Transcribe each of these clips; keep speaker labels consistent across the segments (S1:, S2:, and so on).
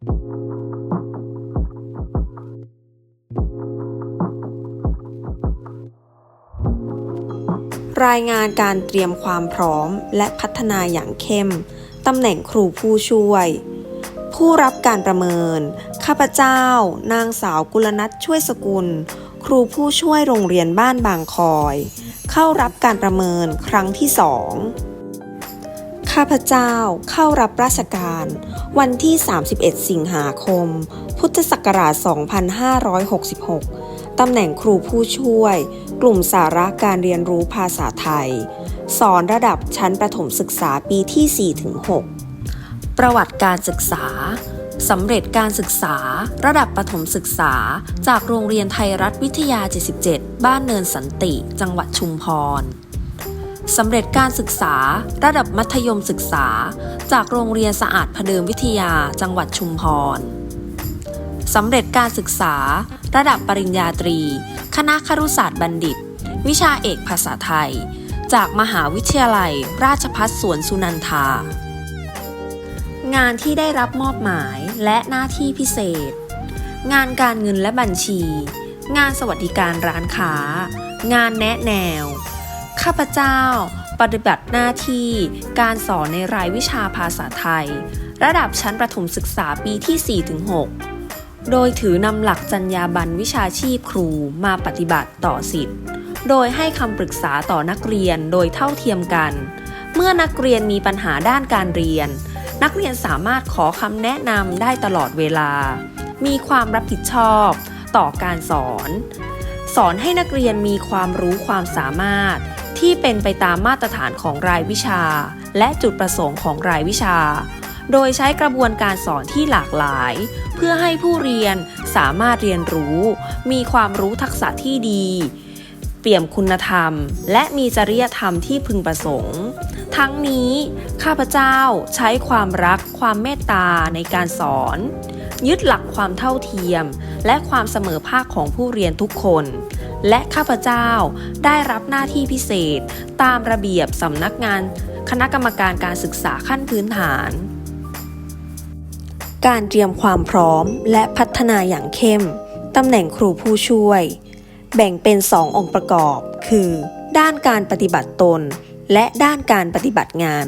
S1: รายงานการเตรียมความพร้อมและพัฒนาอย่างเข้ม ตำแหน่งครูผู้ช่วย ผู้รับการประเมิน ข้าพเจ้า นางสาวกุลนัทช่วยสกุล ครูผู้ช่วยโรงเรียนบ้านบางคอย เข้ารับการประเมินครั้งที่สอง ข้าพเจ้าเข้ารับราชการ วันที่ 31 สิงหาคม พุทธศักราช 2566 ตำแหน่งครูผู้ช่วย กลุ่มสาระการเรียนรู้ภาษาไทย สอนระดับชั้นประถมศึกษาปีที่ 4-6 ประวัติการศึกษาสำเร็จการศึกษา ระดับประถมศึกษา จากโรงเรียนไทยรัฐวิทยา 77 บ้านเนินสันติ จังหวัดชุมพร สำเร็จการศึกษา ระดับมัธยมศึกษา จากโรงเรียนสะอาดพเดิมวิทยาจังหวัดชุมพรสำเร็จการศึกษา ระดับปริญญาตรี คณะครุศาสตร์บัณฑิต วิชาเอกภาษาไทย จากมหาวิทยาลัย ราชภัฏสวนสุนันทา งานที่ได้รับมอบหมายและหน้าที่พิเศษ งานการเงินและบัญชี งานสวัสดิการร้านค้า งานแนะแนว ข้าพเจ้า ปฏิบัติหน้าที่การสอนในรายวิชาภาษาไทย ระดับชั้นประถมศึกษาปีที่ 4-6 โดยถือนำหลักจรรยาบรรณวิชาชีพครูมาปฏิบัติต่อสิทธิ์ โดยให้คำปรึกษาต่อนักเรียนโดยเท่าเทียมกัน เมื่อนักเรียนมีปัญหาด้านการเรียน นักเรียนสามารถขอคำแนะนำได้ตลอดเวลา มีความรับผิดชอบต่อการสอน สอนให้นักเรียนมีความรู้ความสามารถ ที่เป็นไปตามมาตรฐานของรายวิชา และจุดประสงค์ของรายวิชา โดยใช้กระบวนการสอนที่หลากหลาย เพื่อให้ผู้เรียนสามารถเรียนรู้ มีความรู้ทักษะที่ดี เปี่ยมคุณธรรม และมีจริยธรรมที่พึงประสงค์ ทั้งนี้ ข้าพเจ้าใช้ความรัก ความเมตตาในการสอน ยึดหลักความเท่าเทียม และความเสมอภาคของผู้เรียนทุกคน และข้าพเจ้าได้รับหน้าที่พิเศษ ตามระเบียบสำนักงาน คณะกรรมการการศึกษาขั้นพื้นฐาน การเตรียมความพร้อมและพัฒนาอย่างเข้มตำแหน่งครูผู้ช่วย แบ่งเป็น2องค์ประกอบ คือ ด้านการปฏิบัติตน และด้านการปฏิบัติงาน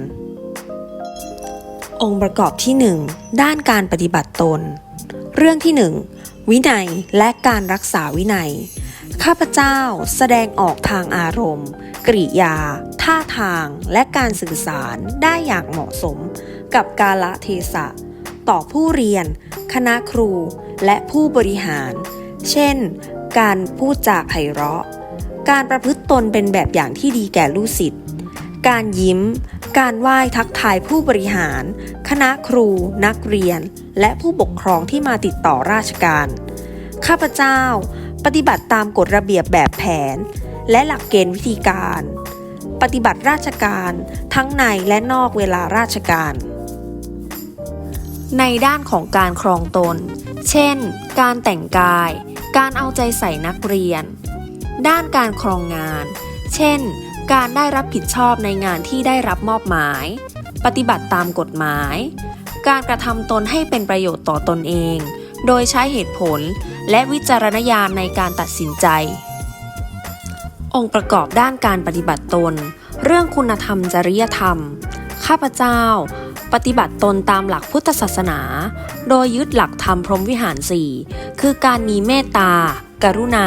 S1: องค์ประกอบที่ 1 ด้านการปฏิบัติตน เรื่องที่ 1 วินัยและการรักษาวินัย ข้าพเจ้าแสดงออกทางอารมณ์ กริยา ท่าทางและการสื่อสารได้อย่างเหมาะสม กับกาลเทศะ ต่อผู้เรียน คณะครู และผู้บริหาร เช่น การพูดจาไพเราะ การประพฤติตนเป็นแบบอย่างที่ดีแก่ลูกศิษย์การยิ้ม การไหว้ทักทายผู้บริหาร คณะครู นักเรียน และผู้ปกครองที่มาติดต่อราชการ ข้าพเจ้า ปฏิบัติตามกฎระเบียบแบบแผน และหลักเกณฑ์วิธีการ ปฏิบัติราชการทั้งในและนอกเวลาราชการ ในด้านของการครองตน เช่น การแต่งกาย การเอาใจใส่นักเรียน ด้านการครองงาน เช่น การได้รับผิดชอบในงานที่ได้รับมอบหมาย ปฏิบัติตามกฎหมาย การกระทำตนให้เป็นประโยชน์ต่อตนเอง โดยใช้เหตุผล และวิจารณญาณในการตัดสินใจ องค์ประกอบด้านการปฏิบัติตน เรื่องคุณธรรมจริยธรรม ข้าพเจ้า ปฏิบัติตนตามหลักพุทธศาสนา โดยยึดหลักธรรมพรหมวิหารสี่คือการมีเมตตา กรุณา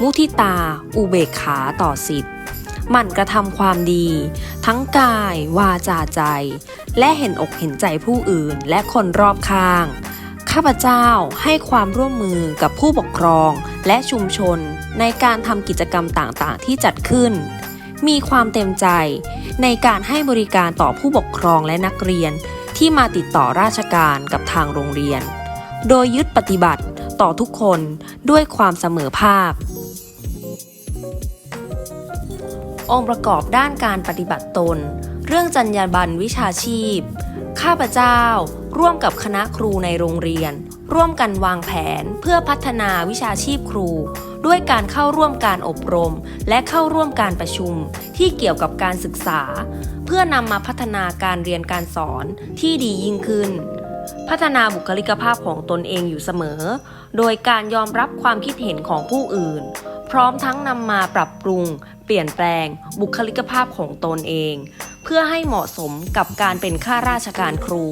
S1: มุทิตา อุเบกขาต่อสิทธิ์หมั่นกระทำความดี ทั้งกาย วาจาใจ และเห็นอกเห็นใจผู้อื่นและคนรอบข้าง ข้าพเจ้าให้ความร่วมมือกับผู้ปกครองและชุมชนในการทำกิจกรรมต่างๆ ที่จัดขึ้น มีความเต็มใจในการให้บริการต่อผู้ปกครองและนักเรียนที่มาติดต่อราชการกับทางโรงเรียน โดยยึดปฏิบัติต่อทุกคนด้วยความเสมอภาค องค์ประกอบด้านการปฏิบัติตน เรื่องจรรยาบรรณวิชาชีพ ข้าพเจ้า ร่วมกับคณะครูในโรงเรียน ร่วมกันวางแผนเพื่อพัฒนาวิชาชีพครู ด้วยการเข้าร่วมการอบรม และเข้าร่วมการประชุม ที่เกี่ยวกับการศึกษา เพื่อนำมาพัฒนาการเรียนการสอนที่ดียิ่งขึ้น พัฒนาบุคลิกภาพของตนเองอยู่เสมอ โดยการยอมรับความคิดเห็นของผู้อื่น พร้อมทั้งนำมาปรับปรุง เปลี่ยนแปลง บุคลิกภาพของตนเอง เพื่อให้เหมาะสมกับการเป็นข้าราชการครู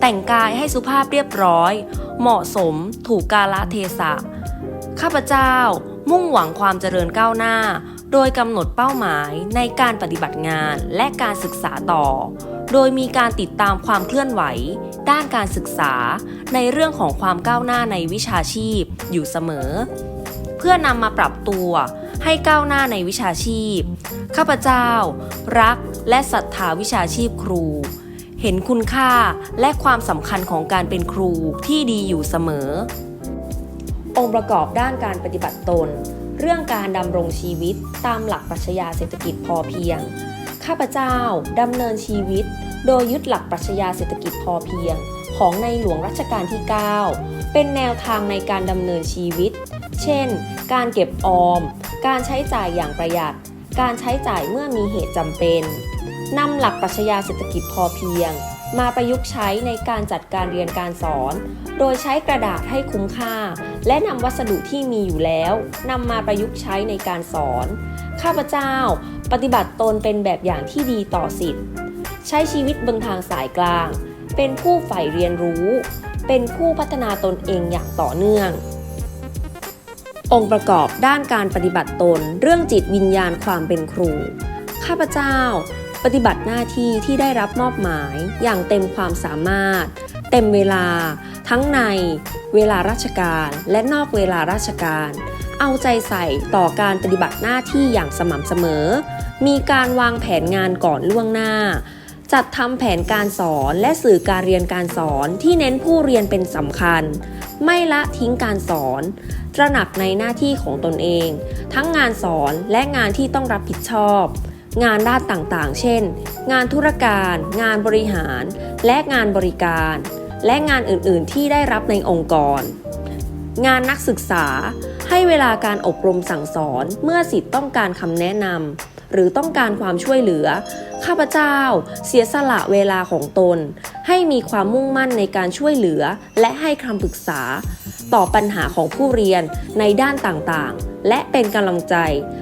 S1: แต่งกายให้สุภาพเรียบร้อย เหมาะสมถูกกาลเทศะ ข้าพเจ้ามุ่งหวังความเจริญก้าวหน้า โดยกำหนดเป้าหมายในการปฏิบัติงานและการศึกษาต่อ โดยมีการติดตามความเคลื่อนไหว ด้านการศึกษาในเรื่องของความก้าวหน้าในวิชาชีพอยู่เสมอ เพื่อนำมาปรับตัว ให้ก้าวหน้าในวิชาชีพ ข้าพเจ้า รักและศรัทธาวิชาชีพครู เห็นคุณค่าและความสำคัญของการเป็นครูที่ดีอยู่เสมอ องค์ประกอบด้านการปฏิบัติตน เรื่องการดำรงชีวิตตามหลักปรัชญาเศรษฐกิจพอเพียง ข้าพเจ้าดำเนินชีวิต โดยยึดหลักปรัชญาเศรษฐกิจพอเพียง ของในหลวงรัชกาลที่ 9 เป็นแนวทางในการดำเนินชีวิต เช่น การเก็บออม การใช้จ่ายอย่างประหยัด การใช้จ่ายเมื่อมีเหตุจำเป็นนำหลักปรัชญาเศรษฐกิจพอเพียง มาประยุกต์ใช้ในการจัดการเรียนการสอน โดยใช้กระดาษให้คุ้มค่า และนำวัสดุที่มีอยู่แล้วนำมาประยุกต์ใช้ในการสอน ข้าพเจ้า ปฏิบัติตนเป็นแบบอย่างที่ดีต่อสิทธิ์ ใช้ชีวิตบนทางสายกลาง เป็นผู้ใฝ่เรียนรู้ เป็นผู้พัฒนาตนเองอย่างต่อเนื่อง องค์ประกอบด้านการปฏิบัติตน เรื่องจิตวิญญาณความเป็นครู ข้าพเจ้า ปฏิบัติหน้าที่ที่ได้รับมอบหมายอย่างเต็มความสามารถ เต็มเวลา ทั้งใน เวลาราชการและนอกเวลาราชการ เอาใจใส่ต่อการปฏิบัติหน้าที่อย่างสม่ำเสมอ มีการวางแผนงานก่อนล่วงหน้า จัดทำแผนการสอนและสื่อการเรียนการสอนที่เน้นผู้เรียนเป็นสำคัญ ไม่ละทิ้งการสอน ตระหนักในหน้าที่ของตนเอง ทั้งงานสอนและงานที่ต้องรับผิดชอบ งานด้านต่างๆ เช่น งานธุรการ งานบริหาร และงานบริการ และงานอื่นๆ ที่ได้รับในองค์กร งานนักศึกษาให้เวลาการอบรมสั่งสอนเมื่อสิทธิ์ต้องการคำแนะนำ หรือต้องการความช่วยเหลือ ข้าพเจ้า เสียสละเวลาของตน ให้มีความมุ่งมั่นในการช่วยเหลือ และให้คำปรึกษา ต่อปัญหาของผู้เรียนในด้านต่างๆ และเป็นกำลังใจ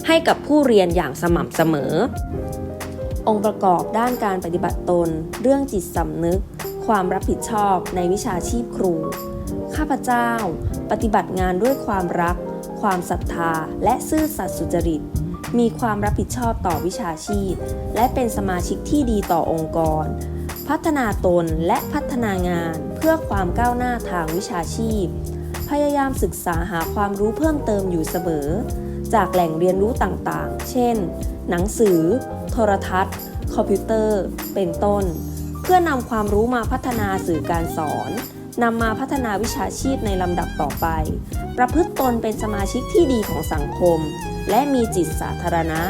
S1: ให้กับผู้เรียนอย่างสม่ำเสมอ องค์ประกอบด้านการปฏิบัติตน เรื่องจิตสำนึก ความรับผิดชอบในวิชาชีพครู ข้าพเจ้า ปฏิบัติงานด้วยความรักความศรัทธาและซื่อสัตย์สุจริต มีความรับผิดชอบต่อวิชาชีพ และเป็นสมาชิกที่ดีต่อองค์กร พัฒนาตนและพัฒนางานเพื่อความก้าวหน้าทางวิชาชีพ พยายามศึกษาหาความรู้เพิ่มเติมอยู่เสมอ จากแหล่งเรียนรู้ต่างๆ เช่น หนังสือ โทรทัศน์ คอมพิวเตอร์ เป็นต้น เพื่อนำความรู้มาพัฒนาสื่อการสอน นำมาพัฒนาวิชาชีพในลำดับต่อไป ประพฤติตนเป็นสมาชิกที่ดีของสังคม และมีจิตสาธารณะ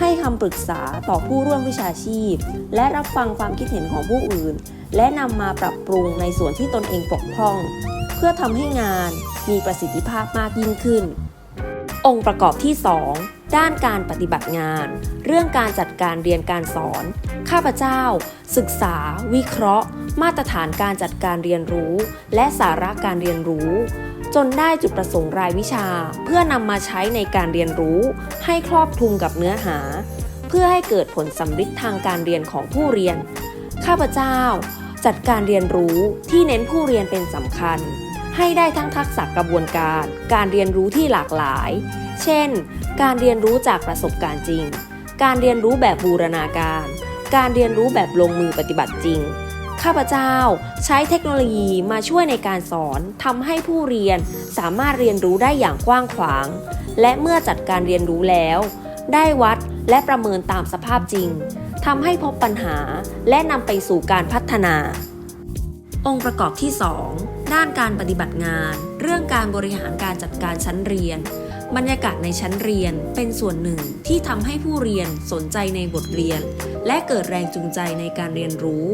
S1: ให้คำปรึกษาต่อผู้ร่วมวิชาชีพ และรับฟังความคิดเห็นของผู้อื่น และนำมาปรับปรุงในส่วนที่ตนเองปกพร่อง เพื่อทำให้งานมีประสิทธิภาพมากยิ่งขึ้น องค์ประกอบที่ 2 ด้านการปฏิบัติงาน เรื่องการจัดการเรียนการสอน ข้าพเจ้า ศึกษา วิเคราะห์ มาตรฐานการจัดการเรียนรู้ และสาระการเรียนรู้ จนได้จุดประสงค์รายวิชา เพื่อนำมาใช้ในการเรียนรู้ ให้ครอบคลุมกับเนื้อหา เพื่อให้เกิดผลสำฤทธิ์ทางการเรียนของผู้เรียน ข้าพเจ้า จัดการเรียนรู้ที่เน้นผู้เรียนเป็นสำคัญ ให้ได้ทั้งทักษะกระบวนการ การเรียนรู้ที่หลากหลาย เช่น การเรียนรู้จากประสบการณ์จริง การเรียนรู้แบบบูรณาการ การเรียนรู้แบบลงมือปฏิบัติจริง ข้าพเจ้าใช้เทคโนโลยีมาช่วยในการสอนทำให้ผู้เรียนสามารถเรียนรู้ได้อย่างกว้างขวาง และเมื่อจัดการเรียนรู้แล้ว ได้วัดและประเมินตามสภาพจริงทำให้พบปัญหาและนำไปสู่การพัฒนา องค์ประกอบที่ 2 ด้านการปฏิบัติงาน เรื่องการบริหารการจัดการชั้นเรียน บรรยากาศในชั้นเรียนเป็นส่วนหนึ่งที่ทำให้ผู้เรียนสนใจในบทเรียน และเกิดแรงจูงใจในการเรียนรู้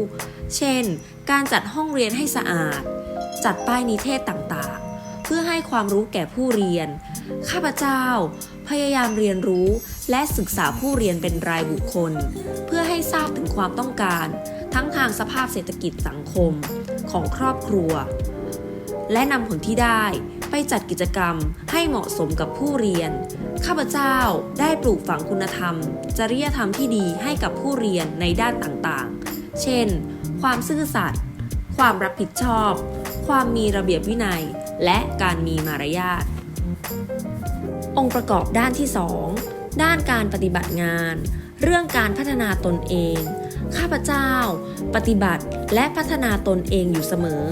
S1: เช่น การจัดห้องเรียนให้สะอาด จัดป้ายนิเทศต่างๆ เพื่อให้ความรู้แก่ผู้เรียน ข้าพเจ้า พยายามเรียนรู้และศึกษาผู้เรียนเป็นรายบุคคล เพื่อให้ทราบถึงความต้องการ ทั้งทางสภาพเศรษฐกิจสังคมของครอบครัว และนำผลที่ได้ไปจัดกิจกรรมให้เหมาะสมกับผู้เรียน ข้าพเจ้าได้ปลูกฝังคุณธรรม จริยธรรมที่ดีให้กับผู้เรียนในด้านต่างๆ เช่น ความซื่อสัตย์ความรับผิดชอบ ความมีระเบียบวินัย และการมีมารยาท องค์ประกอบด้านที่ 2 ด้านการปฏิบัติงาน เรื่องการพัฒนาตนเอง ข้าพเจ้า ปฏิบัติและพัฒนาตนเองอยู่เสมอ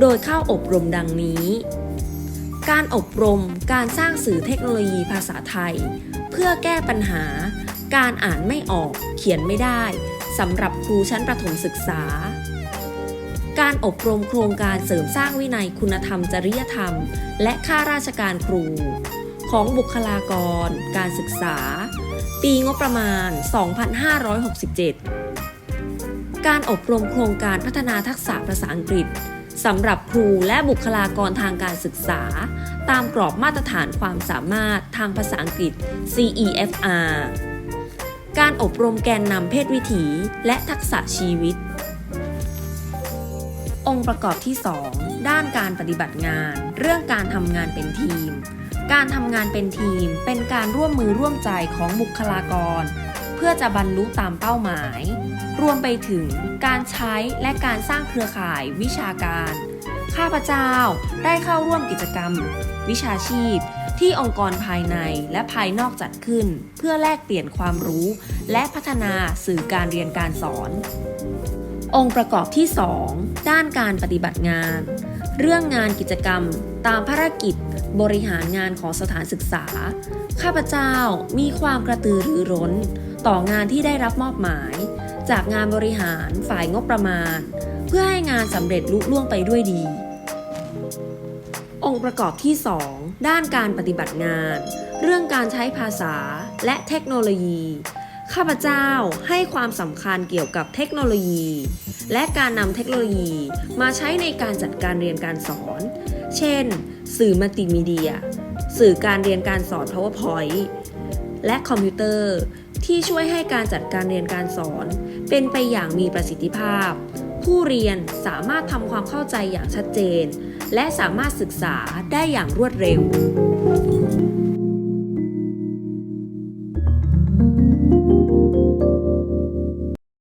S1: โดยเข้าอบรมดังนี้ การอบรมการสร้างสื่อเทคโนโลยีภาษาไทย เพื่อแก้ปัญหา การอ่านไม่ออก เขียนไม่ได้ สำหรับครูชั้นประถมศึกษา การอบรมโครงการเสริมสร้างวินัยคุณธรรมจริยธรรม และข้าราชการครู ของบุคลากร การศึกษา ปีงบประมาณ 2567 การอบรมโครงการพัฒนาทักษะภาษาอังกฤษสำหรับครูและบุคลากรทางการศึกษา ตามกรอบมาตรฐานความสามารถทางภาษาอังกฤษ CEFR การอบรมแกนนำเพศวิถีและทักษะชีวิต องค์ประกอบที่ 2 ด้านการปฏิบัติงาน เรื่องการทำงานเป็นทีม การทำงานเป็นทีมเป็นการร่วมมือร่วมใจของบุคลากร เพื่อจะบรรลุตามเป้าหมาย รวมไปถึงการใช้และการสร้างเครือข่ายวิชาการ ข้าพเจ้าได้เข้าร่วมกิจกรรม วิชาชีพ ที่องค์กรภายในและภายนอกจัดขึ้น เพื่อแลกเปลี่ยนความรู้ และพัฒนาสื่อการเรียนการสอน องค์ประกอบที่ 2 ด้านการปฏิบัติงาน เรื่องงานกิจกรรม ตามภารกิจบริหารงานของสถานศึกษา ข้าพเจ้ามีความกระตือรือร้น ต่องานที่ได้รับมอบหมาย จากงานบริหารฝ่ายงบประมาณ เพื่อให้งานสำเร็จลุล่วงไปด้วยดี องค์ประกอบที่ 2 ด้านการปฏิบัติงาน เรื่องการใช้ภาษาและเทคโนโลยี ข้าพเจ้าให้ความสำคัญเกี่ยวกับเทคโนโลยี และการนำเทคโนโลยีมาใช้ในการจัดการเรียนการสอน เช่น สื่อมัลติมีเดีย สื่อการเรียนการสอน PowerPoint และคอมพิวเตอร์ที่ช่วยให้การจัดการเรียนการสอน เป็นไปอย่างมีประสิทธิภาพ ผู้เรียนสามารถทำความเข้าใจอย่างชัดเจน และสามารถศึกษาได้อย่างรวดเร็ว